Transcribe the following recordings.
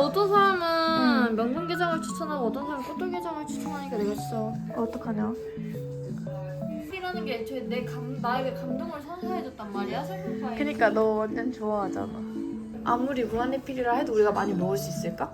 어떤 사람은 명분게장을 추천하고 어떤 사람은 꽃돌게장을 추천하니까 내가 진짜 어떡하냐? 이라는 게 애초에 내 감, 나에게 감동을 선사해줬단 말이야 생각하에 그니까 너 완전 좋아하잖아. 아무리 무한리필이라 해도 우리가 많이 먹을 수 있을까?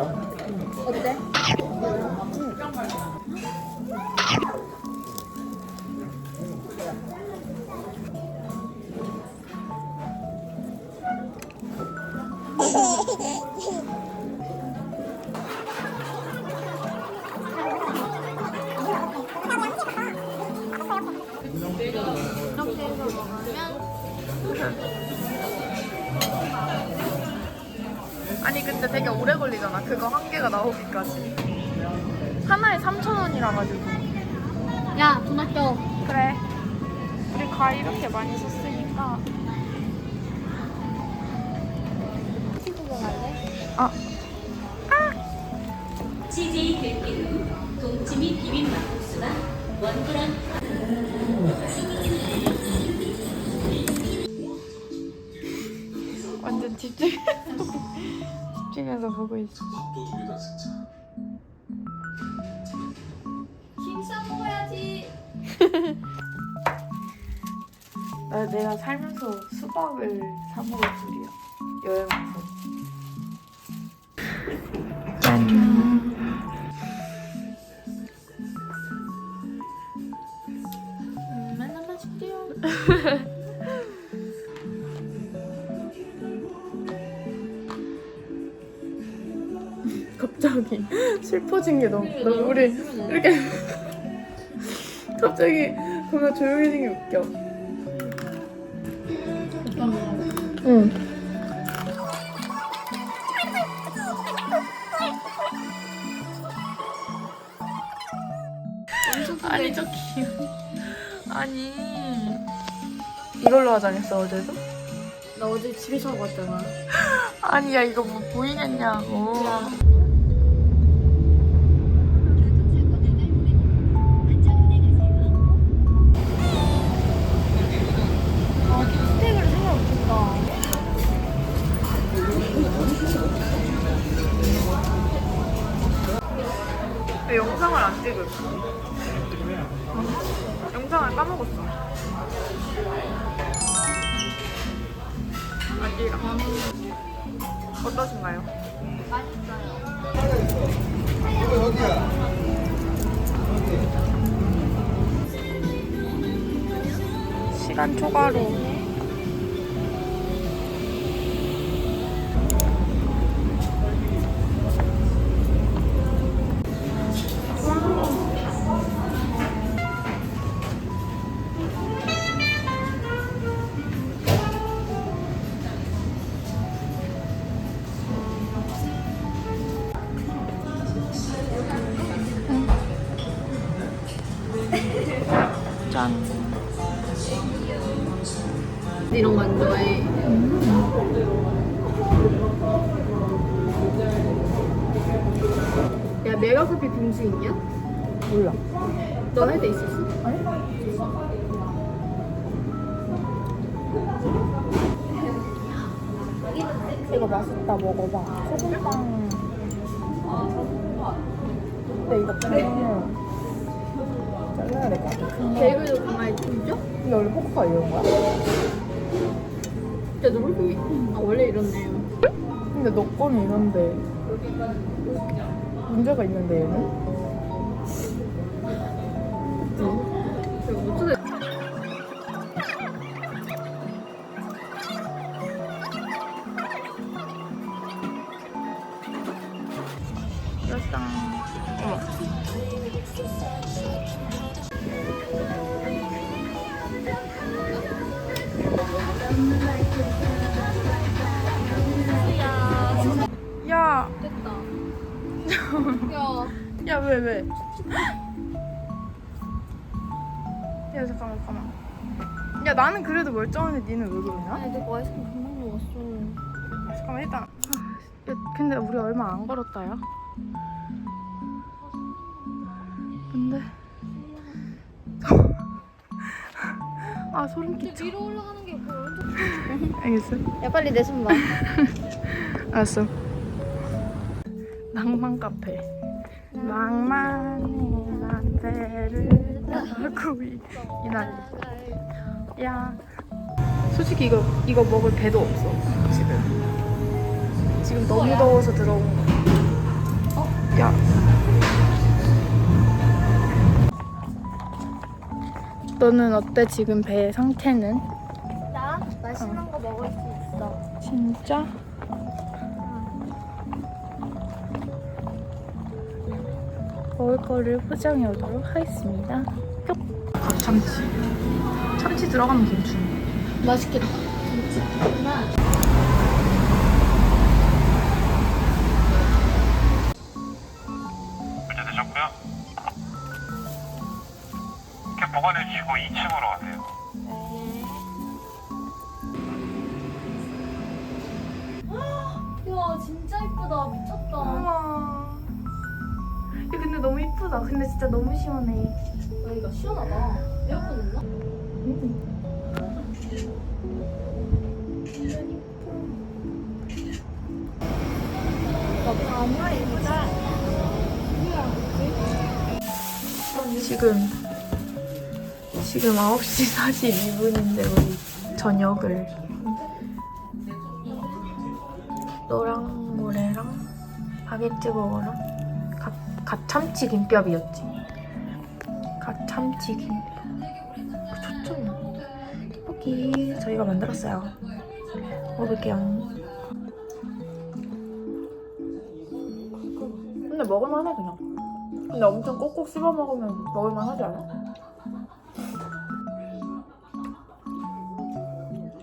어때? 이렇게 해서 먹으면 아니 근데 되게 오래 걸리잖아. 그거 한 개가 나오기까지. 하나에 3,000원이라 가지고. 야, 돈 아껴. 그래. 우리 과일 이렇게 많이 썼으니까. 친구가 갈래? 아, CJ 들기름, 동치미 비빔 막국수가 원프랑 완전 집중. 집중해서 보고 있어. 밥도둑이다 진짜. 김싸 먹어야지. 나 내가 살면서 수박을 사 먹을 줄이야. 여행 와서. 음, 맨날 맛있게요. 슬퍼진 게 너무 너무 우리 이렇게 갑자기 뭔가 조용해진 게 웃겨. 응. 아니 저 귀여. 아니 이걸로 화장했어 어제도? 나 어제 집에서 왔잖아. 아니야 이거 뭐 보이겠냐고. 찍을? 영상을 까먹었어. 아기랑. 어떠신가요? 맛있어요. 시간 초과로. 짠. 이런 거안 좋아해. 야, 메가커피 빙수 있냐? 몰라. 너 할 때 있었어? 이거 맛있다 먹어봐. 소금빵. 근데 이거 빵을 잘라야 될 것 같아. 베이글도 강아지 진짜? 근데 원래 포크가 이런 거야? 진짜 너무 왜? 아 원래 이렇네요. 근데 너 거는 이런데 문제가 있는데 얘는? 야. 야, 왜, 왜? 야, 잠깐만, 잠깐만. 야, 나는 그래도 멀쩡한데 니는 왜 그러냐? 아니 내가 아이스크림 금방 먹었어. 잠깐만, 일단. 야, 근데 우리 얼마 안 걸었다, 야. 근데. 아, 소름 끼쳐. 근데 위로 올라가는 게 언제? 알겠어? 야 빨리 내 손 봐. 알았어. 낭만 카페. 낭만의 라떼를 하고 이- 이날. 야. 솔직히 이거 이거 먹을 배도 없어 지금. 지금 너무 더워서 들어온 거. 어? 야. 너는 어때 지금 배 상태는? 나 맛있는 거 먹을 수 있어. 진짜? 먹을 거를 포장해 오도록 하겠습니다. 참치. 참치 들어가면 김치. 맛있겠다. 문제 너무 이쁘다. 근데 진짜 너무 시원해. 여기가 시원하다. 에어컨 있나? 지금 지금 9시 42분인데 우리 저녁을 노랑 모래랑 바게트 버거랑 갓, 갓 참치 김밥이었지. 갓 참치 김밥. 그 좋잖아. 떡볶이 저희가 만들었어요. 먹어볼게요. 근데 먹을만해 그냥. 근데 엄청 꼭꼭 씹어 먹으면 먹을만 하지 않아?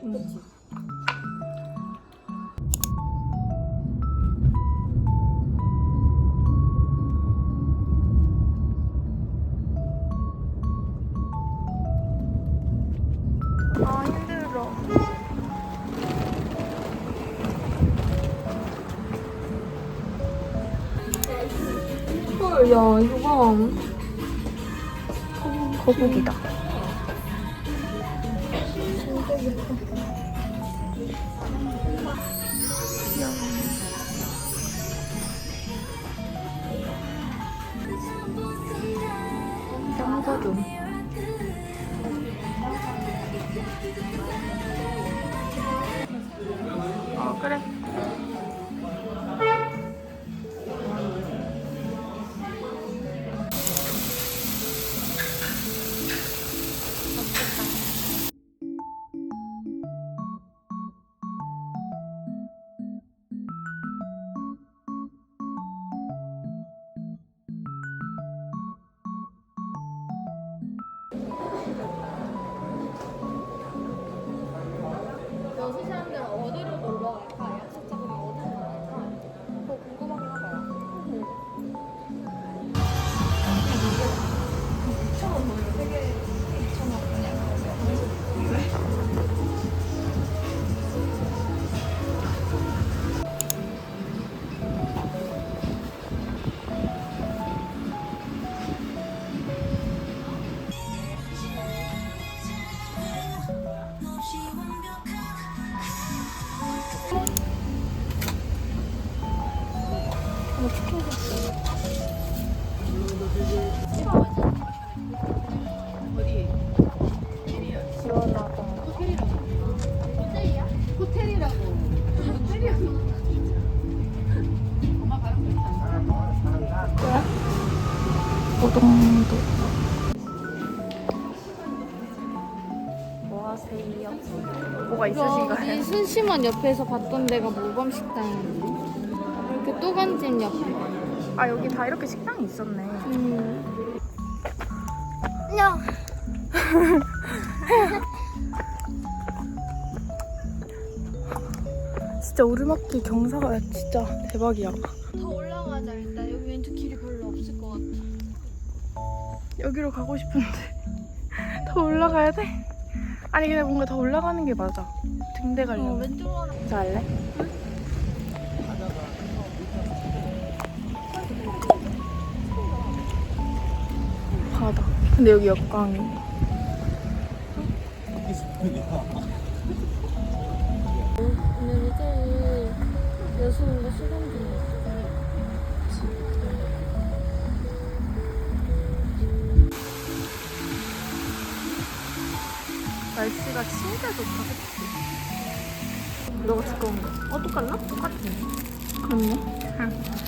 아 야 이거 봐. 거북이다. 좀. 어 그래. 고동도 뭐하세요? 뭐가 있으신가요? 순심한 옆에서 봤던 데가 모범 식당이에요. 렇게 또간집 옆에. 아 여기 다 이렇게 식당이 있었네. 음. 안녕. 진짜 오르막길 경사가 진짜 대박이야. 더 올라가자 일단. 여기 왼쪽 길이 별로 없을 것 같아. 여기로 가고 싶은데 더 올라가야 돼? 아니 근데 뭔가 더 올라가는 게 맞아. 등대 어, 가려면. 왼쪽으로. 자 할래? 바 근데 여기 역광이. 오늘 이제 여수인가 중이었어. 날씨가 진짜 좋다. 너가 두꺼운 거. 어 똑같나? 똑같지. 그렇네. 똑